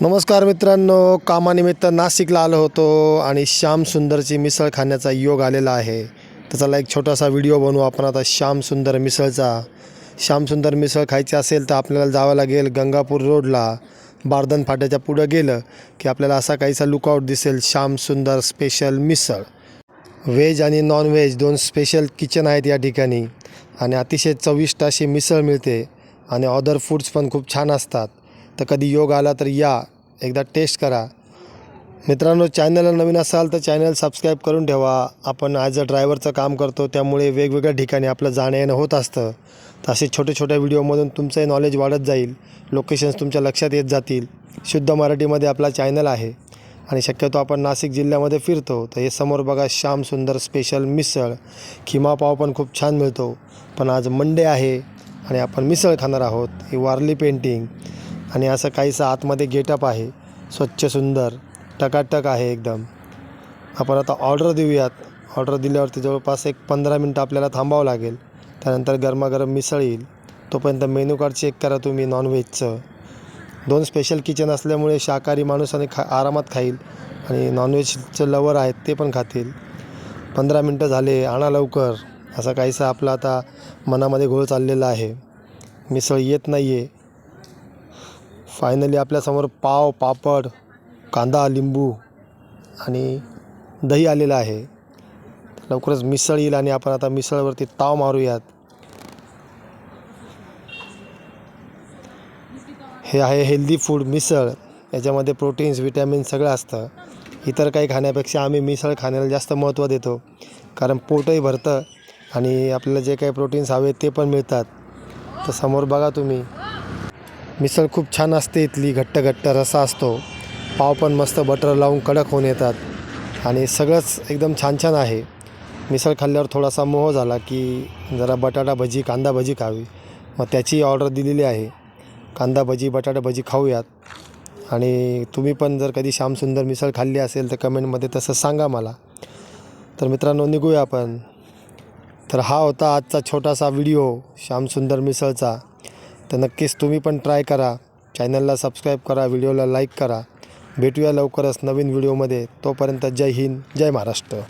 नमस्कार मित्रांनो कामानिमित्त नाशिकला आलो होतो आणि श्याम सुंदरची मिसळ खाण्याचा योग आलेला आहे. त्याचाला एक छोटासा व्हिडिओ बनवू आपण आता श्याम सुंदर मिसळचा. श्याम सुंदर मिसळ खायची असेल तर आपल्याला जावं लागेल गंगापूर रोडला. बारदन फाट्याच्या पुढं गेलं की आपल्याला असा काहीसा लुकआउट दिसेल श्याम सुंदर स्पेशल मिसळ. व्हेज आणि नॉनव्हेज दोन स्पेशल किचन आहेत या ठिकाणी. आणि अतिशय चविष्ट अशी मिसळ मिळते. आणि ऑदर फूड्स पण खूप छान असतात. तर कधी योग आला तर या. एकदा टेस्ट करा. मित्रांनो चॅनलला नवीन असाल तर चॅनल सबस्क्राईब करून ठेवा. आपण ॲज अ ड्रायव्हरचं काम करतो त्यामुळे वेगवेगळ्या ठिकाणी आपलं जाणं येणं होत असतं. तर असे छोट्या छोट्या व्हिडिओमधून तुमचंही नॉलेज वाढत जाईल. लोकेशन्स तुमच्या लक्षात येत जातील. शुद्ध मराठीमध्ये आपला चॅनल आहे. आणि शक्यतो आपण नाशिक जिल्ह्यामध्ये फिरतो. तर हे समोर बघा श्याम सुंदर स्पेशल मिसळ. खिमा पाव पण खूप छान मिळतो. पण आज मंडे आहे आणि आपण मिसळ खाणार आहोत. ही वारली पेंटिंग आणि असं काहीसं आतमध्ये गेटअप आहे. स्वच्छ सुंदर टकाटक आहे एकदम. आपण आता ऑर्डर देऊयात. ऑर्डर दिल्यावरती जवळपास एक पंधरा मिनटं आपल्याला थांबावं लागेल. त्यानंतर गरमागरम मिसळ येईल. तोपर्यंत मेनू कार्ड चेक करा तुम्ही नॉनव्हेजचं दोन स्पेशल किचन असल्यामुळे शाकाहारी माणूस आणि खा आरामात खाईल आणि नॉनव्हेजचे लवर आहेत ते पण खातील. पंधरा मिनटं झाले आणा लवकर. असा काहीसा आपला आता मनामध्ये घोळ चाललेला आहे. मिसळ येत नाही आहे फायनली आपल्यासमोर पाव पापड कांदा लिंबू आणि दही आलेलं आहे. लवकरच मिसळ येईल आणि आपण आता मिसळवरती ताव मारूयात. हे आहे हेल्दी फूड मिसळ. याच्यामध्ये प्रोटीन्स विटॅमिन सगळं असतं. इतर काही खाण्यापेक्षा आम्ही मिसळ खाण्याला जास्त महत्त्व देतो. कारण पोटही भरतं आणि आपल्याला जे काही प्रोटीन्स हवे ते पण मिळतात. तर समोर बघा तुम्ही. मिसळ खूप छान असते इथली घट्ट घट्ट रसा असतो. पाव पण मस्त बटर लावून कडक होऊन येतात. आणि सगळंच एकदम छान छान आहे. मिसळ खाल्ल्यावर थोडासा मोह झाला की जरा बटाटा भजी कांदा भजी खावी. मग त्याची ऑर्डर दिलेली आहे. कांदा भजी बटाटा भजी खाऊयात. आणि तुम्ही पण जर कधी श्यामसुंदर मिसळ खाल्ली असेल तर कमेंटमध्ये तसं सांगा मला. तर मित्रांनो निघूया आपण. तर हा होता आजचा छोटासा व्हिडिओ श्यामसुंदर मिसळचा. तर नक्कीच तुम्ही पण ट्राय करा. चॅनलला सबस्क्राईब करा व्हिडिओला लाईक करा. भेटूया लवकरच नवीन व्हिडिओमध्ये तोपर्यंत जय हिंद जय महाराष्ट्र.